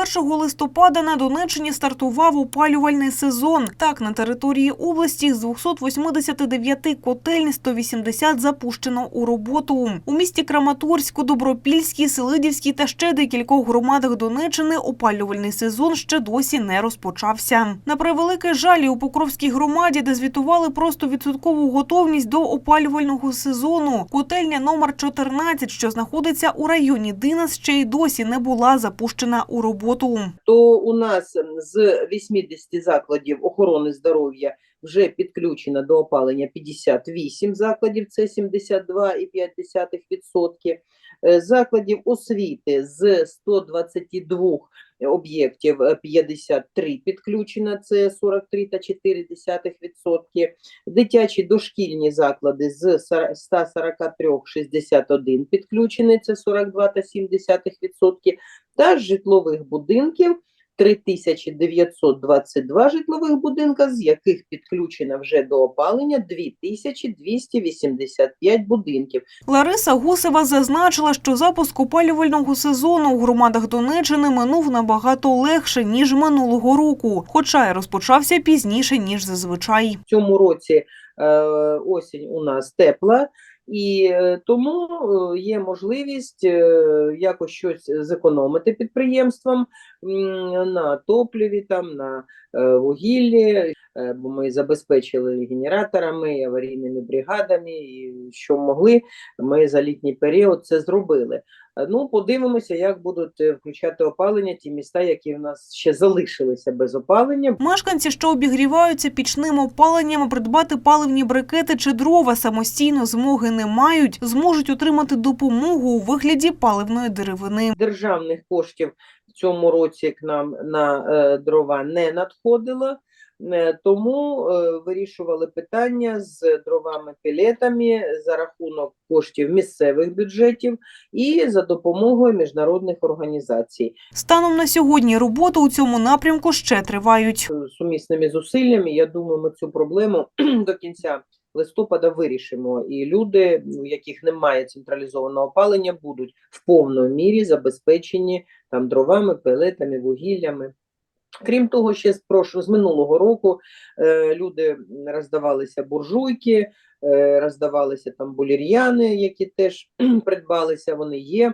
1 листопада на Донеччині стартував опалювальний сезон. Так, на території області з 289 котельень 180 запущено у роботу. У місті Краматорську, Добропільській, Селидівській та ще декількох громадах Донеччини опалювальний сезон ще досі не розпочався. На превеликий жаль, у Покровській громаді, де звітували просто відсоткову готовність до опалювального сезону, котельня номер 14, що знаходиться у районі Динас, ще й досі не була запущена у роботу. То у нас з 80 закладів охорони здоров'я вже підключено до опалення 58 закладів, це 72,5%. Е, Закладів освіти з 122 об'єктів е, 53 підключено, це 43,4%. Дитячі дошкільні заклади з 40 143 61 підключені, це 42,7%. Та житлових будинків 3922 житлових будинка, з яких підключено вже до опалення 2285 будинків. Лариса Гусева зазначила, що запуск опалювального сезону у громадах Донеччини минув набагато легше, ніж минулого року, хоча й розпочався пізніше, ніж зазвичай. В цьому році е, осінь у нас тепла, і е, тому е, є можливість е, якось щось зекономити підприємствам на топливі, там, на е, вугіллі, е, бо ми забезпечили генераторами, і аварійними бригадами, і що могли, ми за літній період це зробили. Е, Ну, подивимося, як будуть включати опалення ті міста, які в нас ще залишилися без опалення. Мешканці, що обігріваються пічним опаленням, придбати паливні брикети чи дрова самостійно змоги не мають, зможуть отримати допомогу у вигляді паливної деревини. державних коштів цьому році к нам на е, дрова не надходило. Е, Тому е, вирішували питання з дровами пелетами за рахунок коштів місцевих бюджетів і за допомогою міжнародних організацій. Станом на сьогодні роботи у цьому напрямку ще тривають. Сумісними зусиллями, я думаю, ми цю проблему до кінця листопада вирішимо. І люди, у яких немає централізованого опалення, будуть в повній мірі забезпечені там дровами, пелетами, вугіллями. Крім того, ще з прошлого з минулого року е, люди роздавалися буржуйки, е, роздавалися там булір'яни, які теж придбалися. Вони є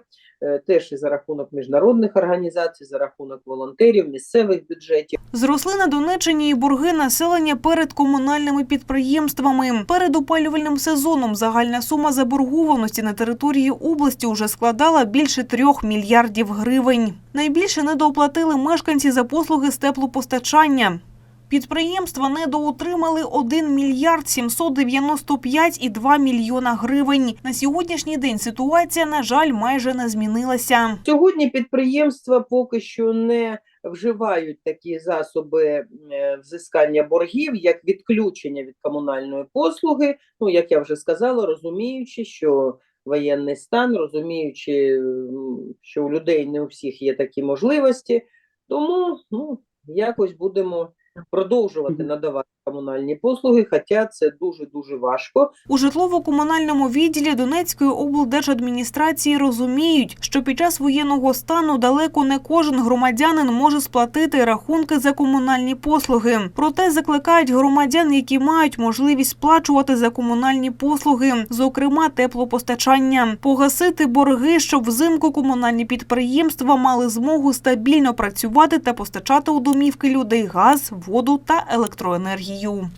теж і за рахунок міжнародних організацій, за рахунок волонтерів, місцевих бюджетів. Зросли на Донеччині і борги населення перед комунальними підприємствами. Перед опалювальним сезоном загальна сума заборгованості на території області уже складала більше трьох мільярдів гривень. Найбільше недооплатили мешканці за послуги з теплопостачання. Підприємства недоотримали 1 мільярд 795,2 мільйона гривень. На сьогоднішній день ситуація, на жаль, майже не змінилася. Сьогодні підприємства поки що не вживають такі засоби е, взискання боргів, як відключення від комунальної послуги. Ну, як я вже сказала, розуміючи, що воєнний стан, розуміючи, що у людей не у всіх є такі можливості, тому ну, якось будемо продовжувати надавати комунальні послуги, хоча це дуже дуже важко. У житлово-комунальному відділі Донецької облдержадміністрації розуміють, що під час воєнного стану далеко не кожен громадянин може сплатити рахунки за комунальні послуги. Проте закликають громадян, які мають можливість сплачувати за комунальні послуги, зокрема теплопостачання, погасити борги, щоб взимку комунальні підприємства мали змогу стабільно працювати та постачати у домівки людей газ, воду та електроенергію. Brasil